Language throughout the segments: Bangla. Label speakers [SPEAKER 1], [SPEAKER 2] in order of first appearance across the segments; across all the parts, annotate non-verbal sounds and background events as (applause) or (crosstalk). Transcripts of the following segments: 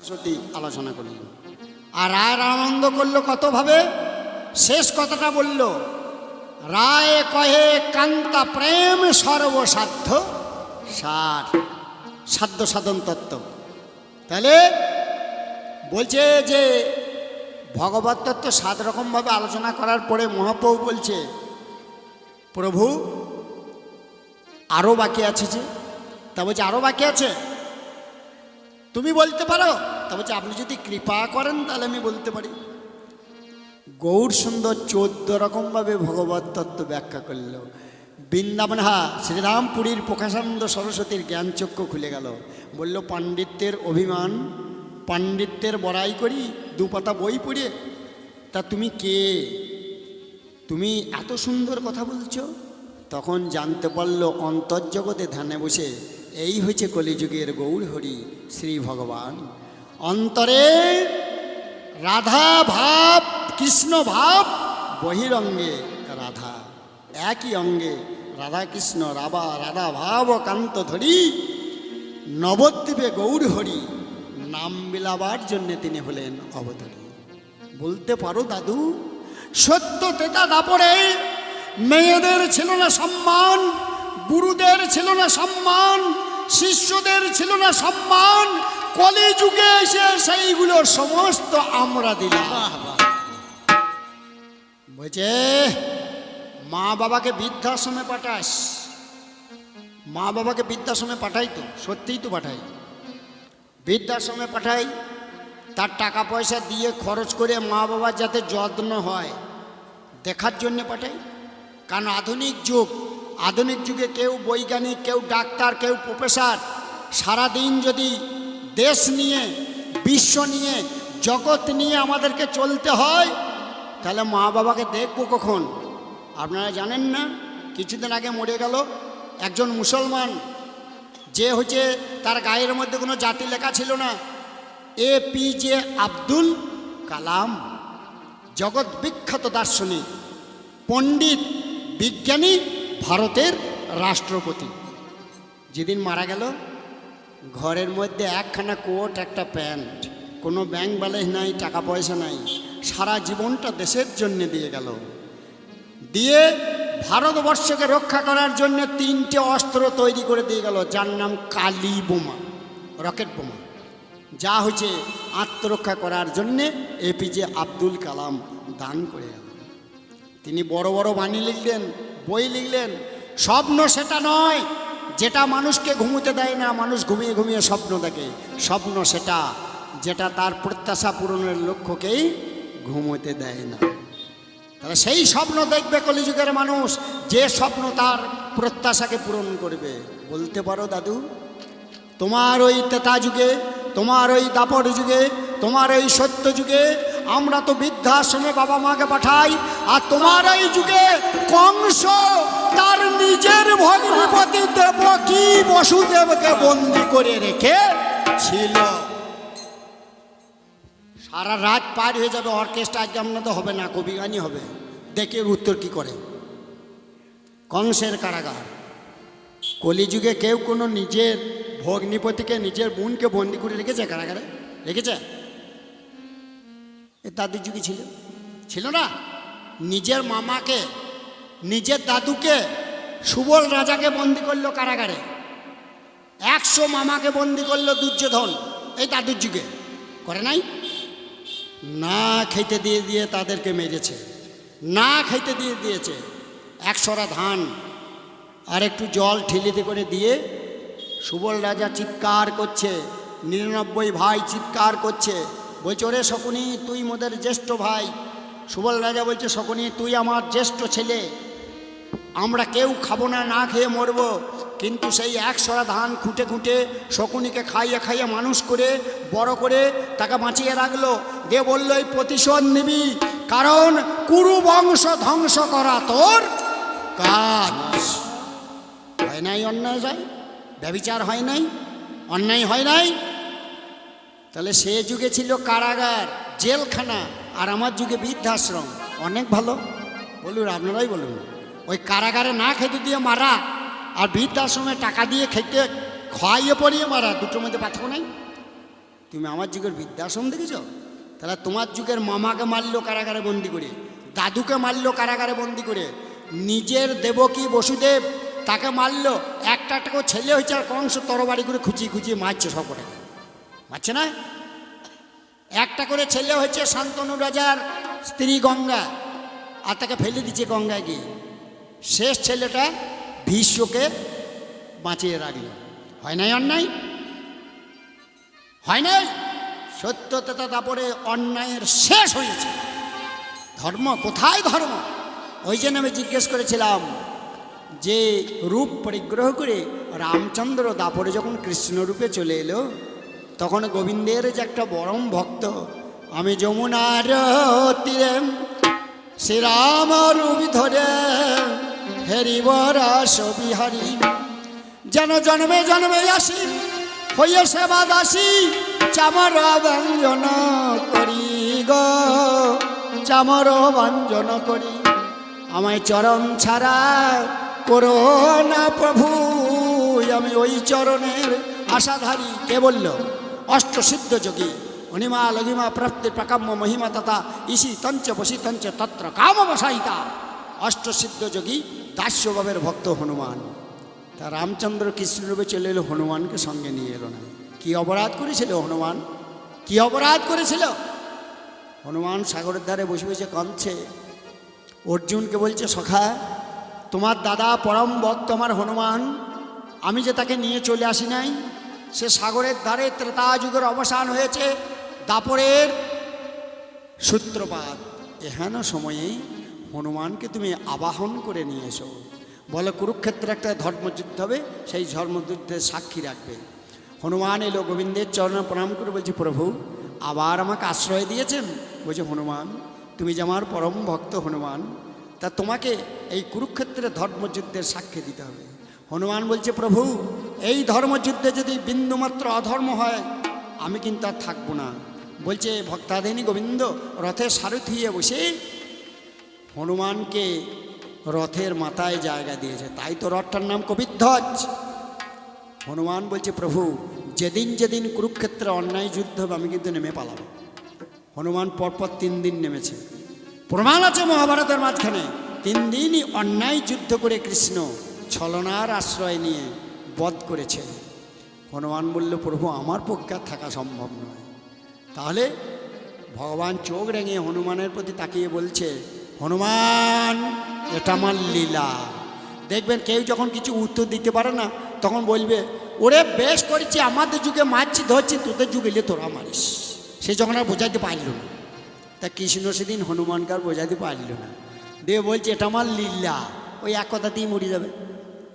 [SPEAKER 1] সরস্বতী আলোচনা করল। আর রায়ের আনন্দ করল কতভাবে? শেষ কথাটা বলল, রায় কহে কান্তা প্রেম সর্বসাধ্য সার। সাধ্য সাধন তত্ত্ব। তাহলে বলছে যে ভগবত তত্ত্ব সাত রকমভাবে আলোচনা করার পরে মহাপ্রভু বলছে, প্রভু, আরও বাকি আছে যে? তা বলছে, আরও বাকি আছে? তুমি বলতে পারো? তা বলছে, আপনি যদি কৃপা করেন, তাহলে আমি বলতে পারি। গৌর সুন্দর চোদ্দ রকমভাবে ভগবত তত্ত্ব ব্যাখ্যা করল। বৃন্দাবন, হা, শ্রীরামপুরীর প্রকাশানন্দ সরস্বতীর জ্ঞানচক্ষু খুলে গেল। বলল, পাণ্ডিত্যের অভিমান, পাণ্ডিত্যের বড়াই করি, দু পাতা বই পড়ে, তা তুমি কে? তুমি এত সুন্দর কথা বলছো? তখন জানতে পারল, অন্তর্জগতে ধ্যানে বসে এই হচ্ছে কলিযুগের গৌর হরি শ্রী ভগবান। অন্তরে রাধা ভাব, কৃষ্ণ ভাব, বহিরঙ্গে রাধা। একই অঙ্গে রাধা কৃষ্ণ, রাবা, রাধা ভাব, কান্ত ধরি, নবদ্বীপে গৌর হরি নাম মিলাবার জন্য তিনি হলেন অবতরী। বলতে পারো দাদু, সত্য তেতা দাপরে মেয়েদের ছিল না সম্মান গুরুদের ছিল না সম্মান, শিষ্যদের ছিল না সম্মান, কলিযুগে এসে সেইগুলো সমস্ত আমরা দিলাম। বলছে, মা বাবাকে বৃদ্ধাশ্রমে পাঠাস। মা বাবাকে বৃদ্ধাশ্রমে পাঠাই তো, সত্যিই তো পাঠাই। বৃদ্ধাশ্রমে পাঠাই, তার টাকা পয়সা দিয়ে খরচ করে মা বাবার যাতে যত্ন হয়, দেখার জন্য পাঠাই। কারণ আধুনিক যুগ আধুনিক যুগে কেউ বৈজ্ঞানিক, কেউ ডাক্তার, কেউ প্রফেসর, সারাদিন যদি দেশ নিয়ে, বিশ্ব নিয়ে, জগৎ নিয়ে আমাদেরকে চলতে হয়, তাহলে মা বাবাকে দেখব কখন? আপনারা জানেন না? কিছুদিন আগে মরে গেল একজন মুসলমান। যে হচ্ছে তার গায়ের মধ্যে কোনো জাতি লেখা ছিল না। A P J Abdul Kalam, জগৎ বিখ্যাত দার্শনিক, পণ্ডিত, বিজ্ঞানী ভারতের রাষ্ট্রপতি। যেদিন মারা গেল, ঘরের মধ্যে একখানা কোট, একটা প্যান্ট, কোনো ব্যাংক ব্যালেন্স নাই, টাকা পয়সা নাই, সারা জীবনটা দেশের জন্য দিয়ে গেল। দিয়ে ভারতবর্ষকে রক্ষা করার জন্য তিনটে অস্ত্র তৈরি করে দিয়ে গেল, যার নাম কালি বোমা, রকেট বোমা। যা হচ্ছে আত্মরক্ষা করার জন্যে এপিজে আব্দুল কালাম দান করে গেল। তিনি বড় বড় বাণী লিখলেন বই লিখলেন, স্বপ্ন সেটা নয়, যেটা মানুষকে ঘুমোতে দেয় না, মানুষ ঘুমিয়ে ঘুমিয়ে স্বপ্ন দেখে। স্বপ্ন সেটা, যেটা তার প্রত্যাশা পূরণের লক্ষ্যকেই ঘুমোতে দেয় না। তাহলে সেই স্বপ্ন দেখবে কলিযুগের মানুষ, যে স্বপ্ন তার প্রত্যাশাকে পূরণ করবে। বলতে পারো দাদু, তোমার ওই তেতা যুগে, তোমার ওই দাপর যুগে, তোমার ওই সত্য যুগে আমরা তো বৃদ্ধাশ্রমে বাবা মাকে পাঠাই। আর তোমার এই যুগে কংস, তার নিজের ভগ্নিপতি দেব কি বসুদেবকে বন্দি করে রেখে ছিল? সারা রাত পার হয়ে যাবে অর্কেস্ট্রা, আজকে তো হবে না, কবি গানই হবে। দেখে উত্তর কি করে। কংসের কারাগার। কলিযুগে কেউ কোনো নিজের ভগ্নিপতিকে, নিজের বোনকে বন্দি করে রেখেছে কারাগারে? রেখেছে? এ দাদুর যুগে ছিল। ছিল না? নিজের মামাকে, নিজের দাদুকে সুবল রাজাকে বন্দি করল কারাগারে। একশো মামাকে বন্দি করল দুর্যোধন এই দাদুর যুগে। করে নাই? না খেতে দিয়ে দিয়ে তাদেরকে মেরেছে। না খেতে দিয়ে দিয়েছে। একশোরা ধান আর একটু জল ঠিলিতে করে দিয়ে সুবল রাজা চিৎকার করছে, নিরানব্বই ভাই চিৎকার করছে। বলছে, ওরে শকুনি, তুই মোদের জ্যেষ্ঠ ভাই। সুবল রাজা বলছে, শকুনি, তুই আমার জ্যেষ্ঠ ছেলে। আমরা কেউ খাব না না খেয়ে মরবো। কিন্তু সেই একশরা ধান খুঁটে খুঁটে শকুনিকে খাইয়ে খাইয়ে মানুষ করে, বড় করে তাকে বাঁচিয়ে রাখল। দিয়ে বলল, এই প্রতিশোধ নিবি, কারণ কুরু বংশ ধ্বংস করা তোর কাজ। হয় নাই, অন্যায় যায়? ব্যবিচার হয় নাই? অন্যায় হয় নাই? তাহলে সে যুগে ছিল কারাগার, জেলখানা আর আমার যুগে বৃদ্ধাশ্রম। অনেক ভালো। বলুন, আপনারাই বলুন। ওই কারাগারে না খেতে দিয়ে মারা আর বৃদ্ধাশ্রমে টাকা দিয়ে খেতে খাইয়ে পড়িয়ে মারা, দুটোর মধ্যে পার্থক্য নাই? তুমি আমার যুগের বৃদ্ধাশ্রম দেখেছ? তাহলে তোমার যুগের মামাকে মারলো কারাগারে বন্দি করে, দাদুকে মারলো কারাগারে বন্দি করে, নিজের দেবকী বসুদেব তাকে মারলো, একটা একটা ছেলে হয়েছে আর কংস তরবারি করে খুঁচিয়ে খুঁচিয়ে মারছে সকটাকে মারছে না? একটা করে ছেলে হয়েছে শান্তনু রাজার স্ত্রী গঙ্গা, আর তাকে ফেলে দিচ্ছে গঙ্গায় গিয়ে। শেষ ছেলেটা ভীষ্মকে বাঁচিয়ে রাখল। হয় নাই অন্যায়? হয় নাই? সত্যতা তারপরে অন্যায়ের শেষ হয়েছে। ধর্ম, কোথায় ধর্ম? ওই জন্য আমি জিজ্ঞেস করেছিলাম যে রূপ পরিগ্রহ করে রামচন্দ্র দাপরে যখন কৃষ্ণরূপে চলে এলো তখন গোবিন্দের যে একটা বরম ভক্ত, আমি যমুনার তীরে শ্রীরাম রূপ ধরে হেরিবরা বিহারী। যেন জন্মে জন্মে আসি, হইয়ে সেবা দাসী, চামর ব্যঞ্জন করি গো, চামর ব্যঞ্জন করি। আমায় চরণ ছাড়া করো না প্রভু, আমি ওই চরণের আশাধারী। কে বলল? অষ্টসিদ্ধ যোগী। অনিমা লঘিমা প্রাপ্তি প্রকাম্য মহিমা তথা ইসি তঞ্চ বসি তঞ্চ তত্র কাম বসাইতা। অষ্টসিদ্ধ যোগী দাস্যভাবের ভক্ত হনুমান। তা রামচন্দ্র কৃষ্ণরূপে চলে এলো হনুমানকে সঙ্গে নিয়ে এলো না। কি অপরাধ করেছিল হনুমান? কি অপরাধ করেছিল? হনুমান সাগরের ধারে বসে বসে কাঁদছে। অর্জুনকে বলছে, সখা, তোমার দাদা পরম ভক্ত আমার হনুমান। আমি যে তাকে নিয়ে চলে আসি নাই সে সাগরের ধারে ত্রেতা যুগের অবসান হয়েছে। দাপরের সূত্রপাত, এহেন সময়েই হনুমানকে তুমি আবাহন করে নিয়ে এসো। বলে কুরুক্ষেত্রে একটা ধর্মযুদ্ধ হবে, সেই ধর্মযুদ্ধের সাক্ষী রাখবে। হনুমান এলো, গোবিন্দের চরণে প্রণাম করে বলছে, প্রভু, আবার আমাকে আশ্রয় দিয়েছেন? বলছে, হনুমান, তুমি যে আমার পরম ভক্ত হনুমান, তা তোমাকে এই কুরুক্ষেত্রে ধর্মযুদ্ধের সাক্ষী দিতে হবে। হনুমান বলছে, প্রভু, এই ধর্মযুদ্ধে যদি বিন্দুমাত্র অধর্ম হয়, আমি কিন্তু আর থাকব না। বলছে ভক্তাধিনী গোবিন্দ, রথের সারথিয়ে বসে হনুমানকে রথের মাথায় জায়গা দিয়েছে। তাই তো রথটার নাম কবিধ্বজ। হনুমান বলছে, প্রভু, যেদিন যেদিন কুরুক্ষেত্রে অন্যায় যুদ্ধ হবে, আমি কিন্তু নেমে পালাবো। হনুমান পরপর তিন দিন নেমেছে। প্রমাণ আছে মহাভারতের মাঝখানে, তিন দিনই অন্যায় যুদ্ধ করে কৃষ্ণ ছলনার আশ্রয় নিয়ে বধ করেছে। হনুমান বলল, প্রভু, আমার পক্ষে থাকা সম্ভব নয়। তাহলে ভগবান চোখ রেঙে হনুমানের প্রতি তাকিয়ে বলছে, হনুমান, এটা আমার লীলা। দেখবেন কেউ যখন কিছু উত্তর দিতে পারে না, তখন বলবে, ওরে, বেশ করেছি, আমাদের যুগে মারছি, ধরছি, তোদের যুগে এলে তোরা মারিস। সে যখন আর বোঝাইতে পারল না, তা কৃষ্ণ সেদিন হনুমানকে আর বোঝাতে পারল না। দেব বলছে, এটা আমার লীলা। ওই এক কথা দিয়ে মরে যাবে।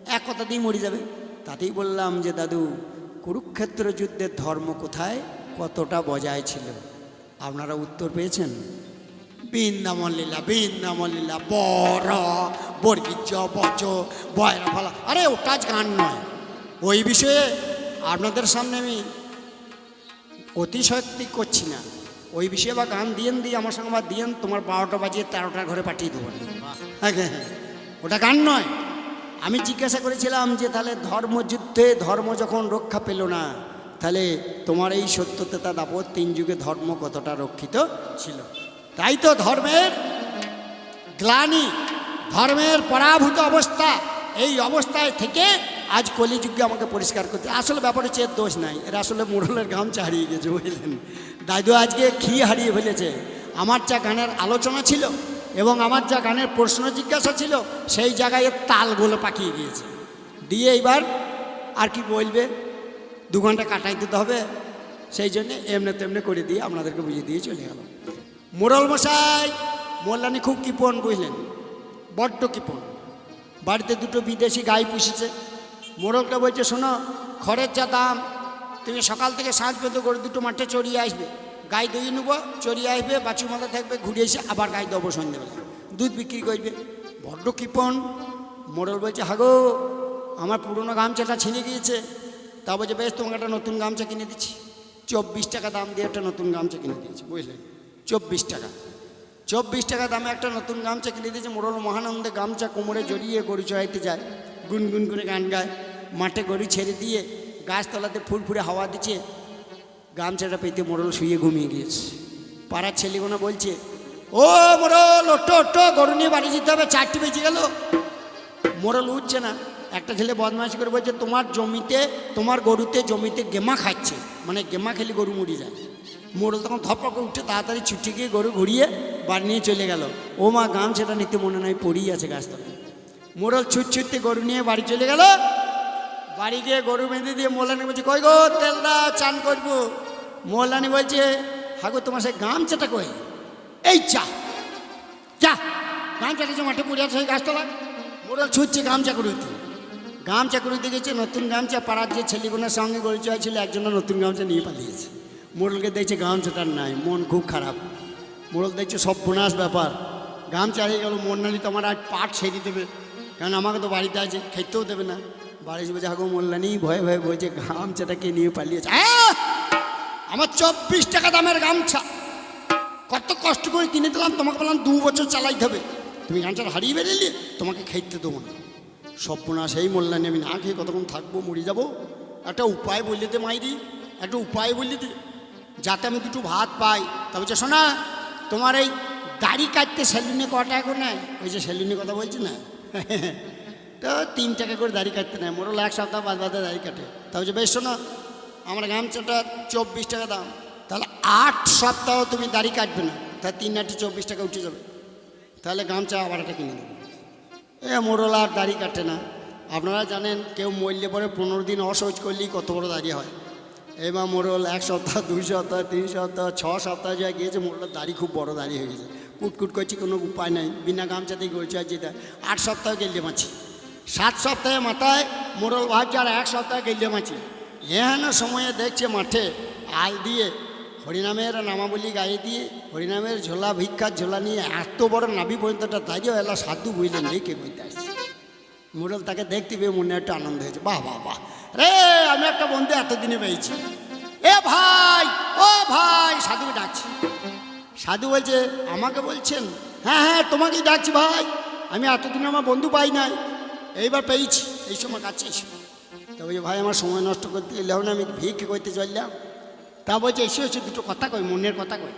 [SPEAKER 1] এক কথা দিয়ে মরে যাবে। তাতেই বললাম যে দাদু কুরুক্ষেত্র যুদ্ধের ধর্ম কোথায়? কতটা বজায় ছিল? আপনারা উত্তর পেয়েছেন। বৃন্দাবন লীলা বৃন্দাবন লীলা বড় বর্গিজ বচ বয়রা ফলা। আরে ওটা গান নয়। ওই বিষয়ে আপনাদের সামনে আমি অতিশক্তি করছি না। ওই বিষয়ে বা গান দিয়েন দিয়ে আমার সঙ্গে বা দিয়েন তোমার বারোটা বাজিয়ে তেরোটা ঘরে পাঠিয়ে দেবো। হ্যাঁ হ্যাঁ হ্যাঁ। ওটা গান নয়। আমি জিজ্ঞাসা করেছিলাম যে তাহলে ধর্মযুদ্ধে ধর্ম যখন রক্ষা পেল না, তাহলে তোমার এই সত্যতা দাপত তিন যুগে ধর্ম কতটা রক্ষিত ছিল? তাই তো ধর্মের গ্লানি, ধর্মের পরাভূত অবস্থা, এই অবস্থায় থেকে আজ কলিযুগে আমাকে পরিষ্কার করতে। আসলে ব্যাপারে চেয়ে দোষ নাই, এরা আসলে মুরলের গামছা হারিয়ে গেছে, বুঝলেন? দাদু আজকে ঘি হারিয়ে ফেলেছে। আমার যা গানের আলোচনা ছিল এবং আমার যা গানের প্রশ্ন জিজ্ঞাসা ছিল, সেই জায়গায় তালগুলো পাকিয়ে গিয়েছে। দিয়ে এইবার আর কি বলবে? দু ঘণ্টা কাটাই দিতে হবে, সেই জন্যে এমনি তেমনি করে দিয়ে আপনাদেরকে বুঝিয়ে দিয়ে চলে গেল মোরল মশাই, মোল্লানি খুব কিপন, বুঝলেন? বড্ড কিপন। বাড়িতে দুটো বিদেশি গাই পুষেছে। মোড়লটা বলছে, শোনো, খড়ের যা দাম, তুমি সকাল থেকে সাঁঝ পর্যন্ত করে দুটো মাঠে চড়িয়ে আসবে। গাই দই নেব চড়িয়ে আসবে বাছু মাথা থাকবে ঘুরে এসে আবার গাই দেবো সন্ধ্যেবেলা দুধ বিক্রি করবে বড্ড কৃপণ মোড়ল বলছে, হাগো আমার পুরনো গামছাটা ছিঁড়ে গিয়েছে। তা বলছে, বেশ, তোমাকে একটা নতুন গামছা কিনে দিচ্ছি। চব্বিশ টাকা দাম দিয়ে একটা নতুন গামছা কিনে দিয়েছি বুঝলেন চব্বিশ টাকা। চব্বিশ টাকা দামে একটা নতুন গামছা কিনে দিয়েছে। মোড়ল মহানন্দে গামছা কোমরে জড়িয়ে গরু চড়াইতে যায়, গুনগুন করে গান গায়, মাঠে গরু ছেড়ে দিয়ে গাছতলাতে ফুল ফুলে হাওয়া দিচ্ছে। গামছাটা পেতে মোড়ল শুয়ে ঘুমিয়ে গিয়েছে। পাড়ার ছেলেগুলো বলছে, ও মোড়ল ওটো ওটো গরু নিয়ে বাড়ি যেতে হবে, চারটি বেজে গেল। মোড়ল উঠছে না। একটা ছেলে বদমাইশ করে বলছে, তোমার জমিতে, তোমার গরুতে জমিতে গেমা খাচ্ছে। মানে গেমা খেলে গরু মরি যায়। মোড়ল তখন ধপক করে উঠে তাড়াতাড়ি ছুটি গিয়ে গরু ঘুরিয়ে বাড়ি নিয়ে চলে গেল। ও মা গাম সেটা নিতে মনে নয় পড়েই আছে গাছতলায় মোড়ল ছুট ছুটতে গরু নিয়ে বাড়ি চলে গেল। বাড়ি গিয়ে গরু বেঁধে দিয়ে মোল্লানি বলছে, কই গো তেল চান করব। মোল্লানি বলছে, হাগো, তোমার সেই গামছাটা কই? এই চা যা গামছাটা যে মাঠে পড়ে আছে গাছতলা মোড়ল ছুটছে গামছা করুতে গামছা করুতে গেছে, নতুন গামছা, পাড়ার যে ছেলেগুলোর সঙ্গে পরিচয় ছিল একজনের নতুন গামছা নিয়ে পালিয়েছে। মোড়লকে দেখছে গামছাটার নাই, মন খুব খারাপ। মোড়ল দেখছে সব বোনাস ব্যাপার। গামছা হয়ে গেল নালি তোমার আজ পাট সেরে দেবে। কারণ আমাকে তো বাড়িতে আছে খেতেও দেবে না। বাড়ি বলছে, হাগো মোল্লানি ভয়ে ভয়ে বলছে গামছাটাকে নিয়ে পালিয়েছে! আমার চব্বিশ টাকা দামের গামছা। কত কষ্ট করে কিনে দিলাম, তোমাকে বললাম দু বছর চালাইতে হবে। তুমি গামছাটা হারিয়ে বেরিয়ে তোমাকে খেতে দেবো না। সপ্পনা সেই মোল্লানি আমি না খেয়ে কতক্ষণ থাকব, মরে যাব? একটা উপায় বললে দে মাইরি, একটা উপায় বললে দে। যাতে আমি দুটো ভাত পাই। তা বলছে শোনা তোমার এই দাড়ি কাটতে সেলুনে ক টাকা করে নেয়? ওই যে সেলুনে কথা বলছি না? (laughs) তো তিন টাকা করে দাড়ি কাটতে নেয়। মোটল এক সপ্তাহ বাদ বাদে দাড়ি কাটে। তা বলছে, বেশ শোনো আমার গামছাটা চব্বিশ টাকা দাম। তাহলে আট সপ্তাহ তুমি দাড়ি কাটবে না, তাহলে তিন আটটি চব্বিশ টাকা উঠে যাবে। তাহলে গামছা আবার একটা কিনে দেবো এ মোড়ল আর দাড়ি কাটে না। আপনারা জানেন, কেউ মরলে পরে পনেরো দিন অসহজ করলেই কত বড় দাড়ি হয়। এবার মোড়ল এক সপ্তাহ, দুই সপ্তাহ, তিন সপ্তাহ, ছ সপ্তাহ যা গিয়েছে মোড়লের দাড়ি খুব বড় দাড়ি হয়ে গেছে। কুটকুট করছি, কোনো উপায় নাই। বিনা গামছাতেই করছে আর যেতে আট সপ্তাহ গেলে মাছি সাত সপ্তাহে মাথায় মোড়ল ভাবছে আর এক সপ্তাহে গেলে মাছি এহেন সময়ে দেখছে মাঠে আল দিয়ে হরিনামের নামাবলী গায়ে দিয়ে হরিনামের ঝোলা ভিক্ষার ঝোলা নিয়ে এত বড় নাভি পর্যন্ত দাঁড়িয়ে এলা সাধু বুঝলেন কে বইতে আসছে। মোড়ল তাকে দেখতে পেয়ে মনে একটা আনন্দ হয়েছে, বাহ বাহ বাহ। রে, আমি একটা বন্ধু এতদিনে পেয়েছি। এ ভাই, ও ভাই সাধুকে ডাকছি। সাধু বলছে, আমাকে বলছেন? হ্যাঁ হ্যাঁ তোমাকেই ডাকছি ভাই। আমি এতদিনে আমার বন্ধু পাই নাই। এইবার পেয়েছি, এই সময় কাছে এসো। তা বলছে ভাই, আমার সময় নষ্ট করতে গেলে না, আমি ভিক্ষে করতে চললাম। তা বলছে, এসে এসে, দুটো কথা কই, মনের কথা কই।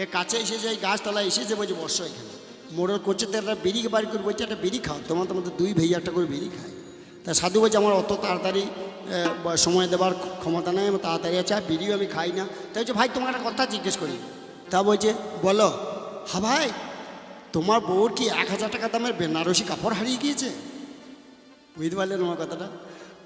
[SPEAKER 1] এ কাছে এসেছে এই গাছতলায় এসেছে, বলছে বর্ষ এখানে। মোড়ল করছে, তো একটা বিড়ি বার করে বলছে, একটা বিড়ি খাও। তোমার তোমাদের দুই ভাই একটা করে বিড়ি খায়। তা সাধু বলছে, আমার অত তাড়াতাড়ি সময় দেওয়ার ক্ষমতা নেই, আমার তাড়াতাড়ি আছে, আর বিড়িও আমি খাই না। তাই বলছে, ভাই তোমার একটা কথা জিজ্ঞেস করি। তা বলছে, বলো হ্যাঁ ভাই, তোমার বউর কি এক হাজার টাকা দামের বেনারসি কাপড় হারিয়ে গিয়েছে? বুঝতে পারলেন আমার কথাটা?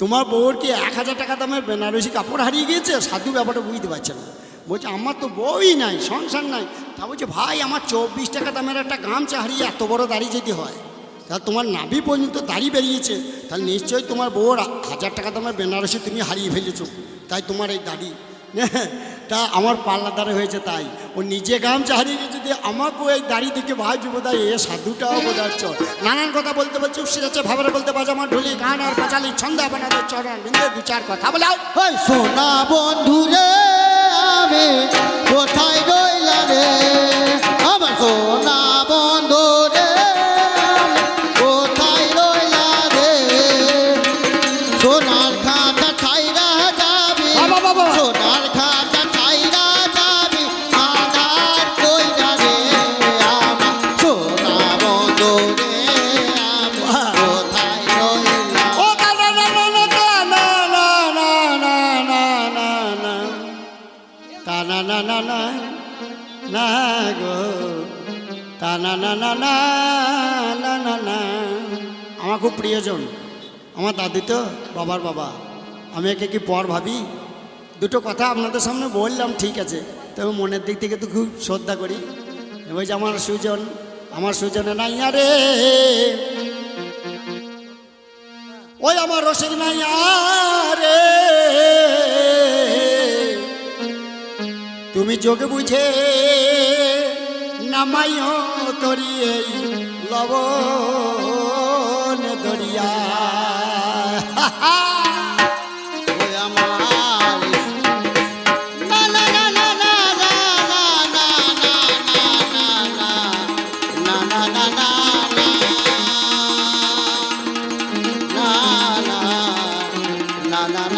[SPEAKER 1] তোমার বউর কি এক হাজার টাকা দামের বেনারসি কাপড় হারিয়ে গিয়েছে? সাধু ব্যাপারটা বুঝতে পারছে না। বলছে, আমার তো বউই নাই, সংসার নাই। তা বলছে, ভাই, আমার চব্বিশ টাকা দামের একটা গামছা হারিয়ে এত বড় দাড়ি যদি হয়, তাহলে তোমার নাভি পর্যন্ত দাড়ি বেরিয়েছে। তাহলে নিশ্চয়ই তোমার বউর হাজার টাকা দামের বেনারসি তুমি হারিয়ে ফেলেছো। তাই তোমার এই দাড়ি (laughs) তা আমার পাল্লা দ্বারা হয়েছে তাই। ও নিজে গামছা হারিয়ে গেছে আমাকে আমাকেও এই দাড়ি দেখে ভাবছি বোধ হয় এ সাধুটাও বোধ চর। নানান কথা বলতে বলছে উঠছে যাচ্ছে, ভাবরে বলতে পারছে আমার ঢুলি, গান আর পাঁচালি, ছন্দ আপনাদের চরণ বিন্দু, দু চার কথা। বলে, আও।
[SPEAKER 2] ওই সোনা বন্ধুরে, আমি কোথায়
[SPEAKER 1] প্রিয়জন আমার দাদি তো বাবার বাবা। আমি একে কি পর ভাবি? দুটো কথা আপনাদের সামনে বললাম, ঠিক আছে। তবে মনের দিক থেকে তো খুব শ্রদ্ধা করি। এবার যে আমার সুজন, আমার সুজনে নাই আরে ওই আমার রসিক নাই আরে তুমি যোগে বুঝে নামাইও তরি এই লবণ।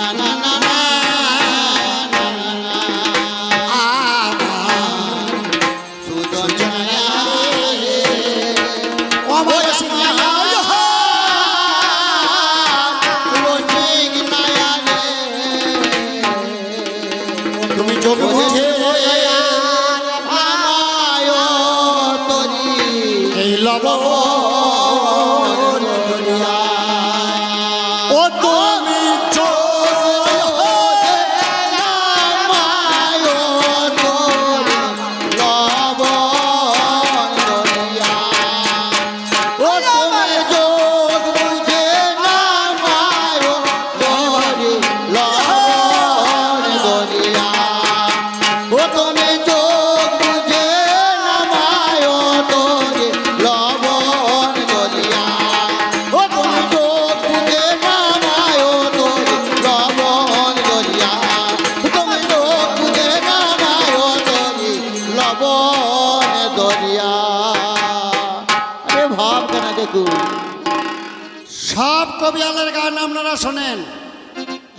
[SPEAKER 1] na na na na.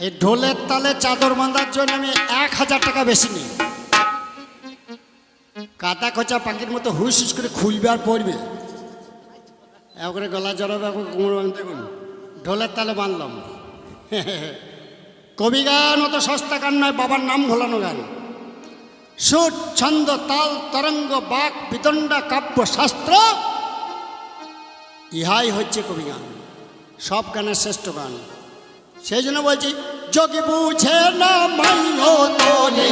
[SPEAKER 1] এই ঢোলের তালে চাদর বাঁধার জন্য আমি এক হাজার টাকা বেশি নিই। কাতা খোঁচা পাখির মতো হুস হুস করে খুলবে আর পড়বে। একবারে গলা জড়াবে এখন কোমর দেখুন। ঢোলের তালে বাঁধলাম। কবি গান অত সস্তা গান নয়, বাবার নাম ভোলানো গান। সুর, ছন্দ, তাল, তরঙ্গ, বাক, বিতণ্ডা, কাব্য, শাস্ত্র, ইহাই হচ্ছে কবি গান। সব গানের শ্রেষ্ঠ গান। সেই জন্য বলছি যোগী বুঝে না মাইও তোরে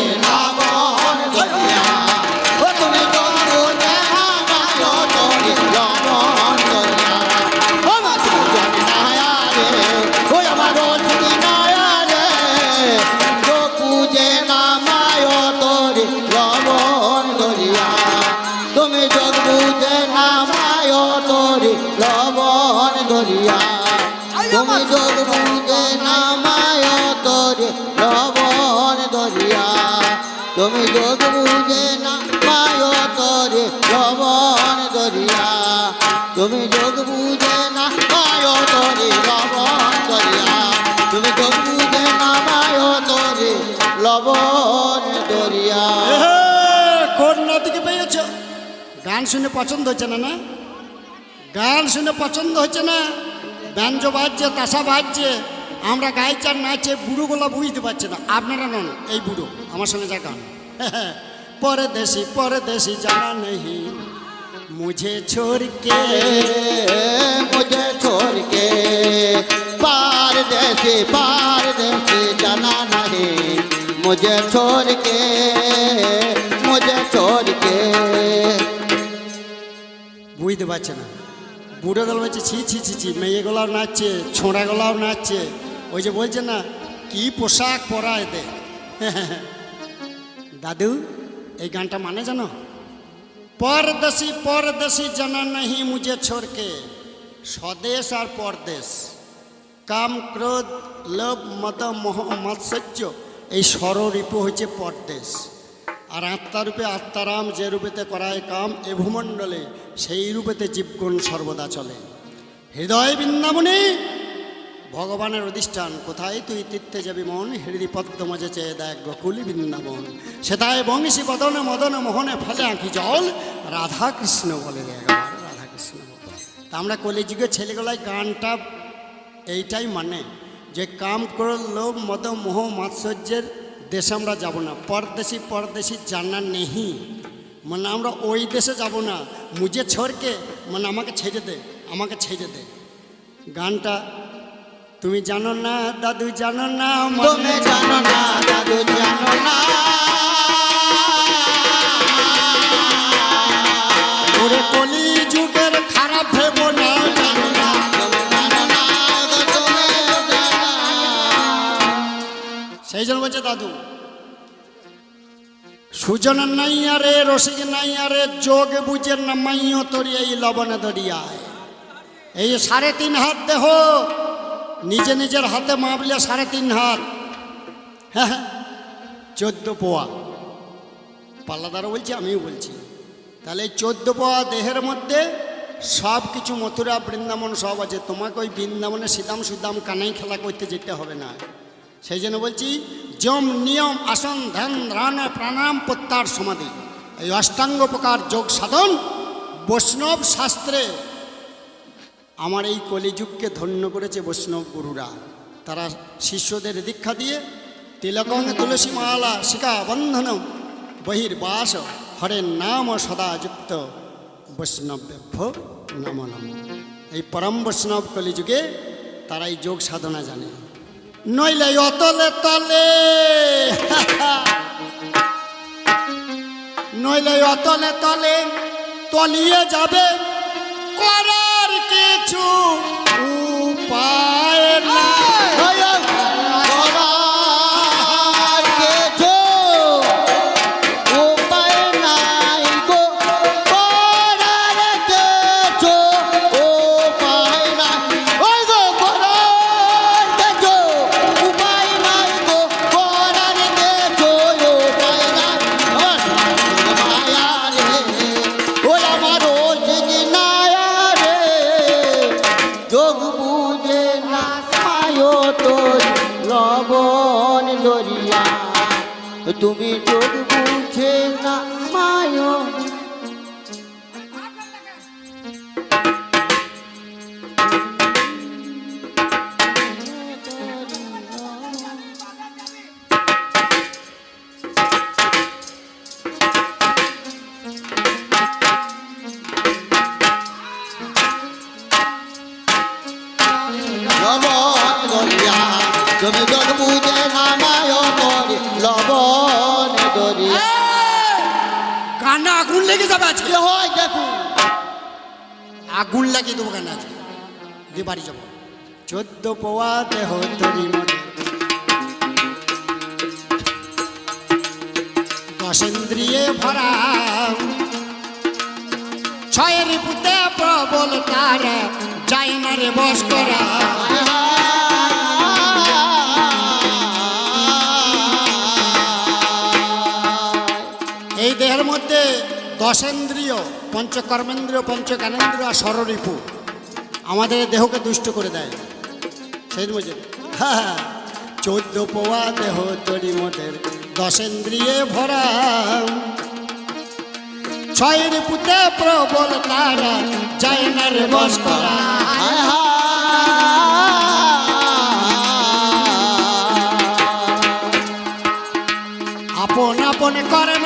[SPEAKER 2] দরিয়া ও তুমি গঙ্গো দেহামায় তোরে লবণ দরিয়া ও মাসি জানি নায়া রে ও আমার রোজনি নায়া রে তো পূজে নামায় তোরে লবণ দরিয়া তুমি যোগ বুঝে নামায় তোরে লবণ দরিয়া তুমি যোগ বুঝে না না লবণ তুমি না
[SPEAKER 1] পেয়েছ গান শুনে পছন্দ হচ্ছে না না? গান শুনে পছন্দ হচ্ছে না? ব্যঞ্জ বাজছে, তাসা বাজছে। আমরা গাইছে আর নাচে, বুড়োগুলো বুঝতে পারছে না। আপনারা নন, এই বুড়ো, আমার সঙ্গে যা গান। পরদেশি পরদেশি জানা নেই মুঝে ছোড় কে
[SPEAKER 2] मुझे छोड़ के पार देसे पार देसे जाना नहीं मुझे छोड़ के मुझे छोड़ के
[SPEAKER 1] বুঝতে পারছে না বুড়ো গেল বলছে ছি ছি ছি ছি মেয়েগুলাও নাচছে ছোঁড়াগুলাও নাচছে ওই যে বলছে না কি পোশাক পরা এদের দাদু, এই গানটা মানে জানো? পরদেশি পরদেশি জানা নাহি মুঝে ছোড়কে, স্বদেশ আর পরদেশ। কাম, ক্রোধ, লোভ মত মোহ, মাৎসর্য, এই ষড়রিপু হচ্ছে পরদেশ। আর আত্মারূপে আত্মারাম যে রূপেতে করায় কাম, এ ভূমণ্ডলে সেই রূপেতে জীবগুণ সর্বদা চলে। হৃদয় বৃন্দাবনে ভগবানের অধিষ্ঠান, কোথায় তুই তীর্থে যাবি মন? হৃদি পদ্ম মাঝে চেয়ে দেখ গোকুলি বৃন্দাবন। সেটায় বংশী বদনে, মদনে, মোহনে ফেলে আঁকি জল। রাধা কৃষ্ণ বলে রাধা কৃষ্ণ তা আমরা কলিযুগের ছেলেগুলাই গানটা এইটাই মানে যে কাম ক্রোধ লোভ, মদ, মোহ, মাৎসর্যের দেশে আমরা যাব না। পরদেশি পরদেশি জানা নেহি। মানে আমরা ওই দেশে যাব না। মুজে ছড়কে মানে আমাকে ছেড়ে দে, আমাকে ছেড়ে দে। গানটা তুমি জানো না দাদু জানো না
[SPEAKER 2] তুমি জানো না দাদু
[SPEAKER 1] জানো না। যুগের খারাপ ভেব না জানো বলছে দাদু সুজন নাই আরে রসিক নাই আরে যোগ বুঝের না মাইয় তরিয়া এই লবণে দরিয়ায় এই সাড়ে তিন হাত দেহ নিজে নিজের হাতে মাপলে সাড়ে তিন হাত। হ্যাঁ হ্যাঁ। চোদ্দ পোয়া। পাল্লাদারও বলছি, আমিও বলছি। তাহলে এই চোদ্দ পোয়া দেহের মধ্যে সব কিছু মথুরা, বৃন্দাবন সব আছে। তোমাকে ওই বৃন্দাবনে সিদাম সুদাম কানাই খেলা করতে যেতে হবে না। সেই জন্য বলছি, যম নিয়ম আসন ধ্যান ধ্রান প্রাণায়াম প্রত্যার সমাধি। এই অষ্টাঙ্গ প্রকার যোগ সাধন বৈষ্ণব শাস্ত্রে আমার এই কলিযুগকে ধন্য করেছে বৈষ্ণব গুরুরা। তারা শিষ্যদের দীক্ষা দিয়ে তিলকং তুলসী মালা শিকা বন্ধন, বহির্বাস, হরের নাম সদা যুক্ত। বৈষ্ণবেভ্য নম এই পরম বৈষ্ণব কলিযুগে তারা এই যোগ সাধনা জানে। নইলে অতলে তলে, নইলে অতলে তলে তলিয়ে যাবে। করার কিছু
[SPEAKER 2] তুমি
[SPEAKER 1] বাড়ি যাব চোদ্দ পোয়া দেহ তরি মনে। দশেন্দ্রিয়ে ভরা। ছয়ের পুতে প্রবল তার, যাই না বস করা। এই দেহের মধ্যে দশেন্দ্রিয় পঞ্চকর্মেন্দ্রিয়, পঞ্চজ্ঞানেন্দ্রিয় আর ষড়রিপু আমাদের দেহকে দুষ্ট করে দেয়। সেই বুঝে হ্যাঁ চোদ্দ পোয়া দেহ তরি মতের দশেন্দ্রিয়ে ভরা ছয়ের পুতে প্রবল তারা যায় না রে বস করা।
[SPEAKER 2] আপন আপন করে